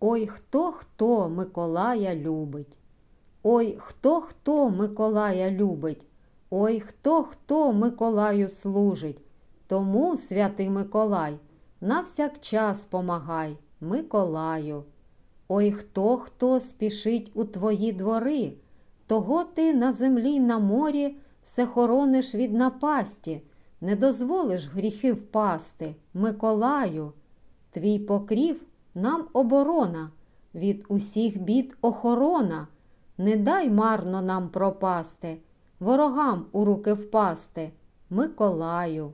Ой, хто хто Миколая любить. Ой, хто хто Миколая любить. Ой, хто хто Миколаю служить. Тому, святий Миколай, навсякчас помагай, Миколаю. Ой, хто хто спішить у твої двори, того ти на землі на морі все хорониш від напасті, не дозволиш гріхи впасти, Миколаю. Твій покрів нам оборона, від усіх бід охорона. Не дай марно нам пропасти, ворогам у руки впасти, Миколаю.